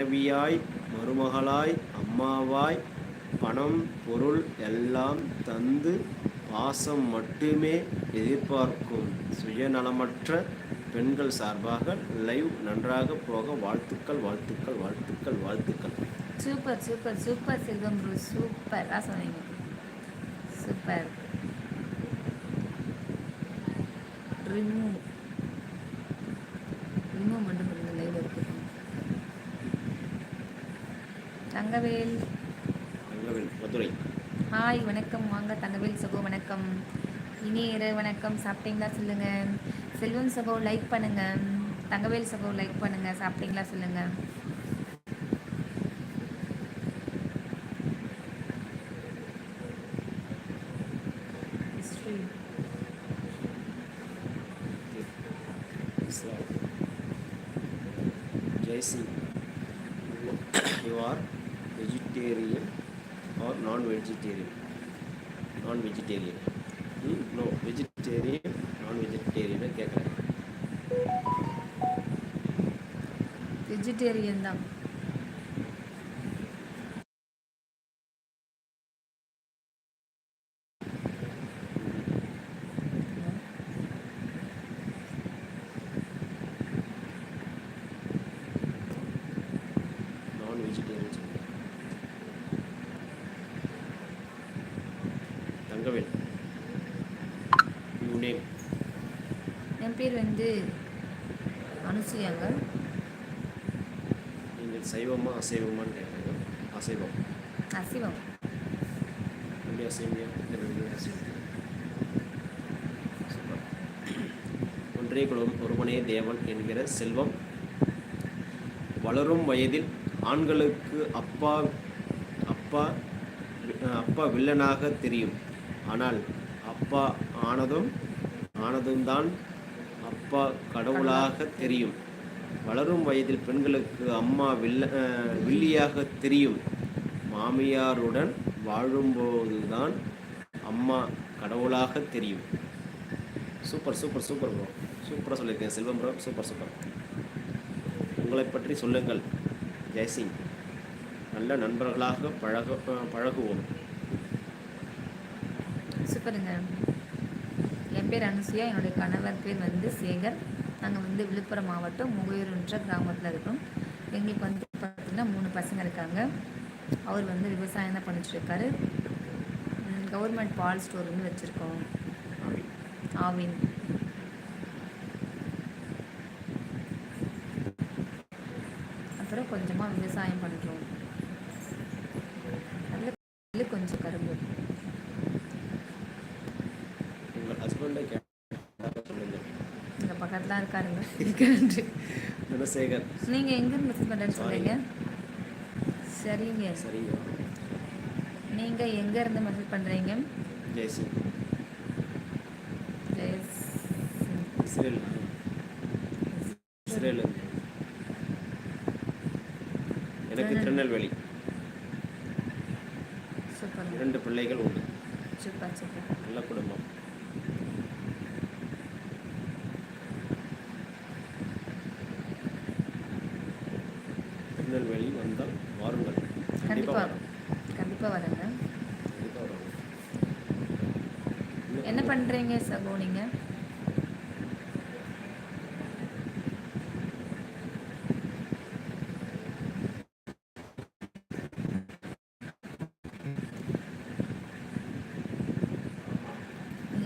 மனைவியாய் மருமகளாய் அம்மாவாய் பணம் பொருள் எல்லாம் தந்து பாசம் மட்டுமே எதிர்பார்க்கும் சுயநலமற்ற பெண்கள் சார்பாக லைவ் நன்றாக போக வாழ்த்துக்கள் வாழ்த்துக்கள் வாழ்த்துக்கள் வாழ்த்துக்கள். Super super super Selvam bro சூப்பராக சொன்னீங்க. சூப்பர் ரிமூவ் ரிமூவ் மட்டும் பண்ணுங்க லைவ் இருக்கு தங்கவேல். ஹாய் வணக்கம். வாங்க தங்கவேல் சகோ வணக்கம். இனிய இரவு வணக்கம். சாப்பிட்டீங்களா? சொல்லுங்க. செல்வம் சகோ லைக் பண்ணுங்க. தங்கவேல் சகோ லைக் பண்ணுங்க. சாப்பிட்டீங்களா? சொல்லுங்க. History. Islam Jaisingh you are vegetarian or non vegetarian non vegetarian no vegetarian non வெஜிடேரியனை கேட்குறேன் வெஜிடேரியன் தான் நான் வெஜிடேரியன் சொல்லுங்கள் தங்கவேல் யூ நேம் என் பேர் வந்து அனுசூயாங்க. நீங்கள் சைவமா அசைவமான்னு கேட்குறீங்க. அசைவம். அசிவம். எப்படி அசைவியா அசைவம். ஒன்றே குலம் ஒருவனே தேவன் என்கிற செல்வம். வளரும் வயதில் ஆண்களுக்கு அப்பா அப்பா அப்பா வில்லனாக தெரியும். ஆனால் அப்பா ஆனதும் ஆனதும் தான் அப்பா கடவுளாக தெரியும். வளரும் வயதில் பெண்களுக்கு அம்மா வில்ல வில்லியாக தெரியும். மாமியாருடன் வாழும்போதுதான் அம்மா கடவுளாக தெரியும். சூப்பர் சூப்பர் சூப்பர் ப்ரோ சூப்பராக சொல்லியிருக்கேன் செல்வம் ப்ரோ சூப்பர் சூப்பர். உங்களை பற்றி சொல்லுங்கள். ஜெய்சிங் நல்ல நண்பர்களாக பழக பழகுவோம். சூப்பருங்க. என் பேர் அனுசுயா. என்னுடைய கணவர் பேர் வந்து சேகர். நாங்கள் வந்து விழுப்புரம் மாவட்டம் முகையூர்ன்ற கிராமத்தில் இருக்கோம். எங்களுக்கு வந்து பார்த்திங்கன்னா மூணு பசங்க இருக்காங்க. அவர் வந்து விவசாயம் தான் பண்ணிட்டுருக்காரு. கவர்மெண்ட் பால் ஸ்டோர் வந்து வச்சுருக்கோம். ஆவின். அப்புறம் கொஞ்சமாக விவசாயம் பண்ணுறோம் அதில் கொஞ்சம் கரும்பு. பக்கத்தில் இருக்காருங்க இருக்காரு குணசேகர் நீங்கள் எங்கேருந்து மெசேஜ் பண்ணுறேன்னு சரிங்க. சரிங்க. நீங்கள் எங்கேருந்து மெசேஜ் பண்ணுறீங்க ஜெயஸ் இஸ்ரேல் இஸ்ரேல் எனக்கு திருநெல்வேலி. இரண்டு பிள்ளைகள் உண்டு. Super super. நல்ல குடும்பம். திருநெல்வேலி வந்தால் வாருங்கள். கண்டிப்பாக கண்டிப்பாக வரேங்க என்ன பண்ணுறீங்க சகோ நீங்கள்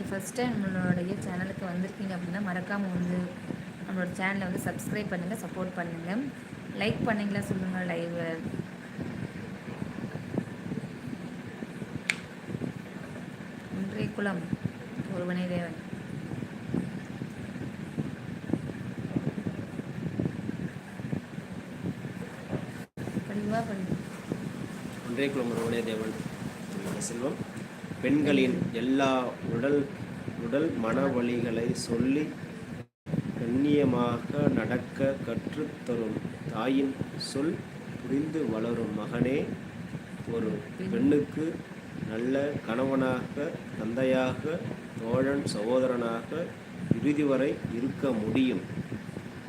ஃபஸ்ட் டைம் நம்மளுடைய சேனலுக்கு வந்திருக்கீங்க அப்படின்னா மறக்காமல் வந்து நம்மளோட சேனலை வந்து சப்ஸ்கிரைப் பண்ணுங்கள் சப்போர்ட் பண்ணுங்கள் லைக் பண்ணீங்களா சொல்லுங்கள் லைவ் ஒன்றே குலம் ஒருவனே தேவன். படிவா படி ஒன்றே குலமுருவனே தேவன். செல்வம். பெண்களின் எல்லா உடல் உடல் மன வழிகளை சொல்லி புண்ணியமாக நடக்க கற்றுத்தரும் தாயின் சொல் புரிந்து வளரும் மகனே ஒரு பெண்ணுக்கு நல்ல கணவனாக தந்தையாக தோழன் சகோதரனாக இறுதி வரை இருக்க முடியும்.